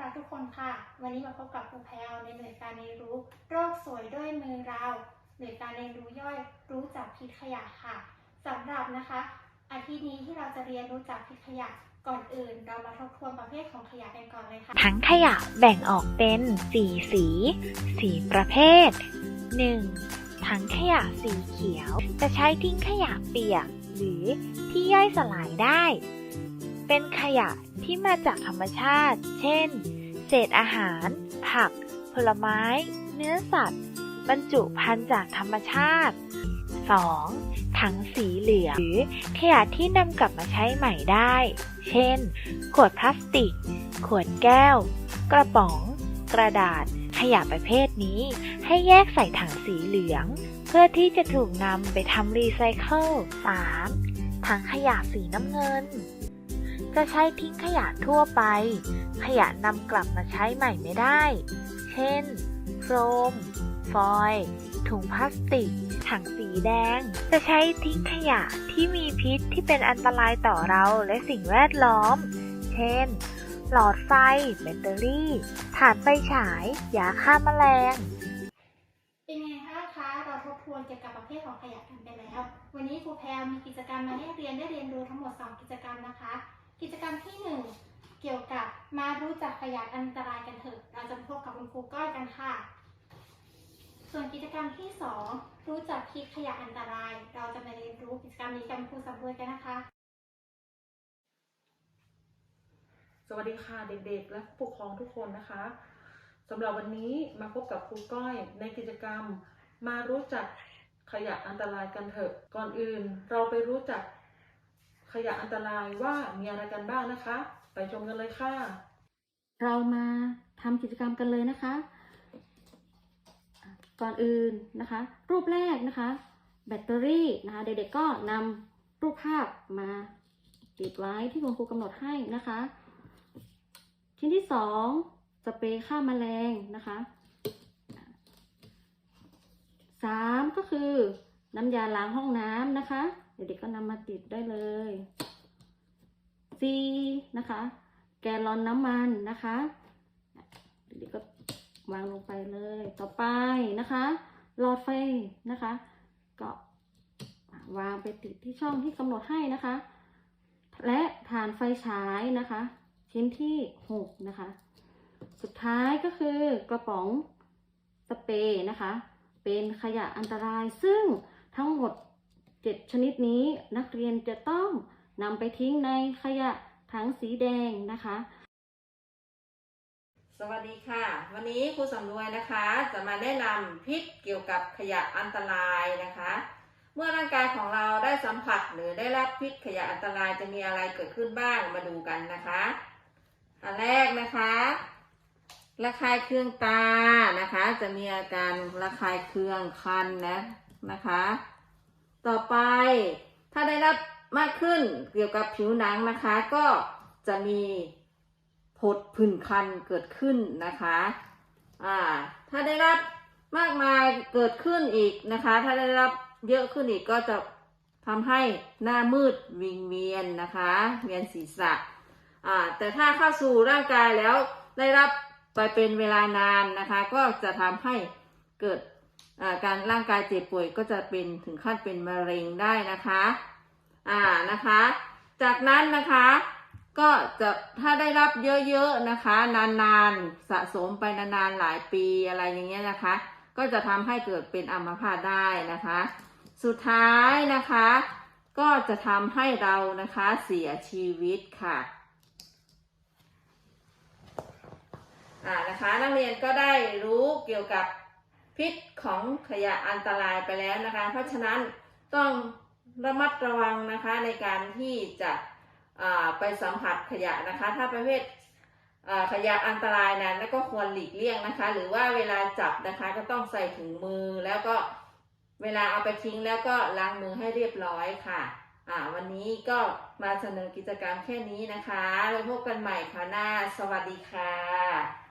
วันนี้มาพบกับครูแพลวในหน่วยการเรียนรู้ โรคสวยด้วยมือเราหน่วยการเรียนรู้ย่อยรู้จักพิษขยะค่ะสำหรับนะคะอาทิตย์นี้ที่เราจะเรียนรู้จักพิษขยะก่อนอื่น เรามาทบทวนประเภทของขยะกันก่อนเลยค่ะทั้งขยะแบ่งออกเป็น4สี4ประเภท 1. ถังขยะสีเขียว จะใช้ทิ้งขยะเปียก หรือที่ย่อยสลายได้ เป็นขยะที่มาจากธรรมชาติ เช่น เศษอาหาร ผัก ผลไม้ เนื้อสัตว์ บรรจุภัณฑ์จากธรรมชาติ 2. ถังสีเหลืองหรือขยะที่นำกลับมาใช้ใหม่ได้ เช่น ขวดพลาสติก ขวดแก้ว กระป๋อง กระดาษ ขยะประเภทนี้ ให้แยกใส่ถังสีเหลือง เพื่อที่จะถูกนำไปทำรีไซเคิล 3. ถังขยะสีน้ำเงิน จะใช้ทิ้งขยะทั่วไป ขยะนำกลับมาใช้ใหม่ไม่ได้ เช่น โฟม ฟอยล์ถุงพลาสติก ถังสีแดง จะใช้ทิ้งขยะที่มีพิษที่เป็นอันตรายต่อเราและสิ่งแวดล้อม เช่น หลอดไฟ แบตเตอรี่ ถ่านไฟฉาย ยาฆ่าแมลง เป็นไงคะคะเราทบทวนเกี่ยวกับประเภทของขยะกันไปแล้ว วันนี้ครูแพลมีกิจกรรมมาให้เรียนได้เรียนรู้ทั้งหมด 2 กิจกรรมนะคะ กิจกรรมที่ 1 เกี่ยวกับมารู้จักขยะอันตรายกันเถอะ เราจะพบกับคุณครูก้อยกันค่ะ ส่วนกิจกรรมที่ 2 รู้จักพิษขยะอันตราย เราจะมาเรียนรู้กิจกรรมนี้กับครูสำรวยกันนะคะ สวัสดีค่ะเด็กๆ และผู้ปกครองทุกคนนะคะสำหรับวันนี้มาพบกับครูก้อยในกิจกรรม มารู้จักขยะอันตรายกันเถอะ ก่อนอื่น เราไปรู้จัก ขยะอันตรายว่ามีอะไรกันบ้างนะคะ ไปชมกันเลยค่ะ เรามาทำกิจกรรมกันเลยนะคะ ก่อนอื่นนะคะ รูปแรกนะคะ แบตเตอรี่นะคะเด็กๆก็นำรูปภาพมาติดไว้ที่คุณครูกำหนดให้นะคะ ชิ้นที่สองสเปรย์ฆ่าแมลงนะคะสามก็คือน้ำยาล้างห้องน้ำนะคะ เด็กๆก็นำมาติดได้เลยสี่นะคะ แกลลอนน้ำมันนะคะเด็กๆก็วางลงไปเลย ต่อไปนะคะหลอดไฟนะคะ ก็วางไปติดที่ช่องที่กำหนดให้นะคะ และฐานไฟฉายนะคะ ชิ้นที่หกนะคะ สุดท้ายก็คือกระป๋องสเปรย์นะคะ เป็นขยะอันตรายซึ่งทั้งหมด 7 ชนิดนี้นักเรียนจะต้องนำไปทิ้งในขยะถังสีแดงนะคะ สวัสดีค่ะ วันนี้ครูสำรวยนะคะ จะมาแนะนำพิษเกี่ยวกับขยะอันตรายนะคะ เมื่อร่างกายของเราได้สัมผัสหรือได้รับพิษขยะอันตรายจะมีอะไรเกิดขึ้นบ้างมาดูกันนะคะ อันแรกนะคะระคายเคืองตานะคะ จะมีอาการระคายเคืองคันนะนะคะ ต่อไปถ้าได้รับมากขึ้นเกี่ยวกับผิวหนังนะคะ ก็จะมีผดผื่นคันเกิดขึ้นนะคะอ่าถ้าได้รับมากมายเกิดขึ้นอีกนะคะ ถ้าได้รับเยอะขึ้นอีกก็จะทำให้หน้ามืดวิงเวียนนะคะเวียนศีรษะอ่าแต่ถ้าเข้าสู่ร่างกายแล้วได้รับไปเป็นเวลานานนะคะ ก็จะทำให้เกิด การร่างกายเจ็บป่วยก็จะเป็นถึงขั้นเป็นมะเร็งได้นะคะอ่านะคะ จากนั้นนะคะก็จะถ้าได้รับเยอะๆนะคะ นานๆสะสมไปนานๆหลายปีอะไรอย่างเงี้ยนะคะ ก็จะทำให้เกิดเป็นอัมพาตได้นะคะ สุดท้ายนะคะ ก็จะทำให้เรานะคะเสียชีวิตค่ะอ่านะคะนักเรียนก็ได้รู้เกี่ยวกับ พิษของขยะอันตรายไปแล้วนะคะ เพราะฉะนั้นต้องระมัดระวังนะคะในการที่จะไปสัมผัสขยะนะคะ ถ้าประเภทขยะอันตรายนั้นก็ควรหลีกเลี่ยงนะคะ หรือว่าเวลาจับนะคะก็ต้องใส่ถุงมือแล้วก็เวลาเอาไปทิ้งแล้วก็ล้างมือให้เรียบร้อยค่ะ่าวันนี้ก็มาเสนอกิจกรรมแค่นี้นะคะ แล้วพบกันใหม่ค่ะหน้า สวัสดีค่ะ